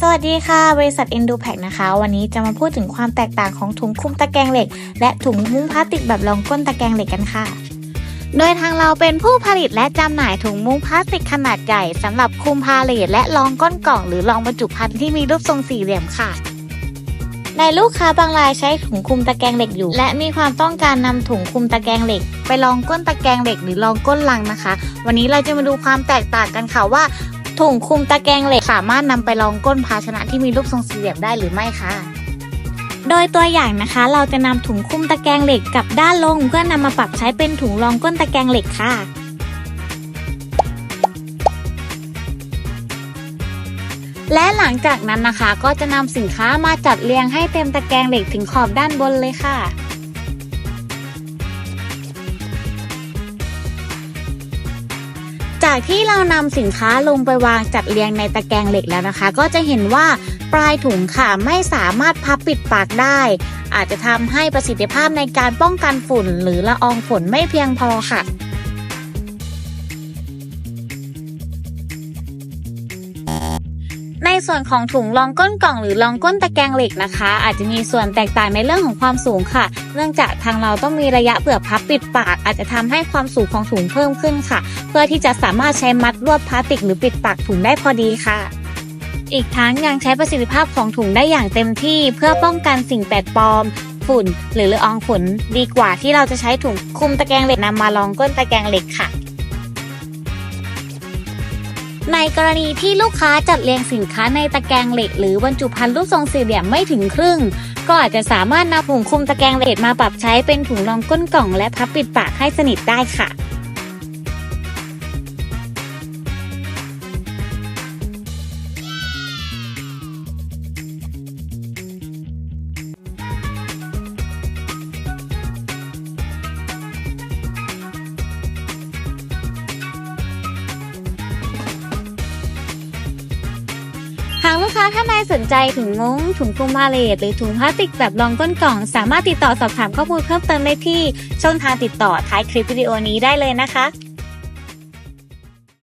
สวัสดีค่ะ บริษัท Endo Pack นะคะ วันนี้จะมาพูดถึงความแตกต่างของถุงคลุมตะแกรงเหล็ก และถุงมุ้งพลาสติกแบบรองก้นตะแกรงเหล็กกันค่ะ โดยทางเราเป็นผู้ผลิตและจำหน่ายถุงมุ้งพลาสติกขนาดใหญ่สำหรับคลุมพาเลทและรองก้นกล่องหรือรองบรรจุภัณฑ์ที่มีรูปทรงสี่เหลี่ยมค่ะในลูกค้าบางรายใช้ถุงคุมตะแกรงเหล็กอยู่ และมีความต้องการนำถุงคุมตะแกรงเหล็ก ไปรองก้นตะแกรงเหล็กหรือรองก้นลังนะคะ วันนี้เราจะมาดูความแตกต่างกันค่ะว่า ถุงคลุมตะแกรงเหล็กสามารถนำไปรองก้นภาชนะที่มีรูปทรงสี่เหลี่ยมได้หรือไม่คะโดยตัวอย่างนะคะ เราจะนำถุงคลุมตะแกรงเหล็กกับด้านลงเพื่อนำมาปรับใช้เป็นถุงรองก้นตะแกรงเหล็กค่ะและหลังจากนั้นนะคะก็จะนำสินค้ามาจัดเรียงให้เต็มตะแกรงเหล็กถึงขอบด้านบนเลยค่ะ จากที่เรานำสินค้าลงไปวางจัดเรียงในตะแกรงเหล็กแล้วนะคะ ก็จะเห็นว่าปลายถุงค่ะไม่สามารถพับปิดปากได้ อาจจะทำให้ประสิทธิภาพในการป้องกันฝุ่น หรือละอองฝนไม่เพียงพอค่ะ ส่วนของถุงรองก้นกล่องหรือรองก้นตะแกรงเหล็กนะคะ อาจจะมีส่วนแตกต่างในเรื่องของความสูงค่ะ เนื่องจากทางเราต้องมีระยะเปลือกพับปิดปาก อาจจะทำให้ความสูงของถุงเพิ่มขึ้นค่ะ เพื่อที่จะสามารถใช้มัดรวบพลาสติกหรือปิดปากถุงได้พอดีค่ะอีกทั้งยังใช้ประสิทธิภาพของถุงได้อย่างเต็มที่เพื่อป้องกันสิ่งแปลกปลอม ฝุ่น หรือละอองฝุ่นดีกว่าที่เราจะใช้ถุงคลุมตะแกรงเหล็กนำมารองก้นตะแกรงเหล็กค่ะ ในกรณีที่ลูกค้าจัดเรียงสินค้าในตะแกรงเหล็ก หรือบรรจุภัณฑ์รูปทรงสี่เหลี่ยมไม่ถึงครึ่ง ก็อาจจะสามารถนำถุงคุมตะแกรงเหล็กมาปรับใช้เป็นถุงรองก้นกล่อง และพับปิดปากให้สนิทได้ค่ะ ถ้านายสนใจถุงมุ้งถุงคลุมาเลทหรือถุงพลาสติกแบบรองก้นกล่อง สามารถติดต่อสอบถามข้อมูลเพิ่มเติมได้ที่ช่องทางติดต่อท้ายคลิปวิดีโอนี้ได้เลยนะคะ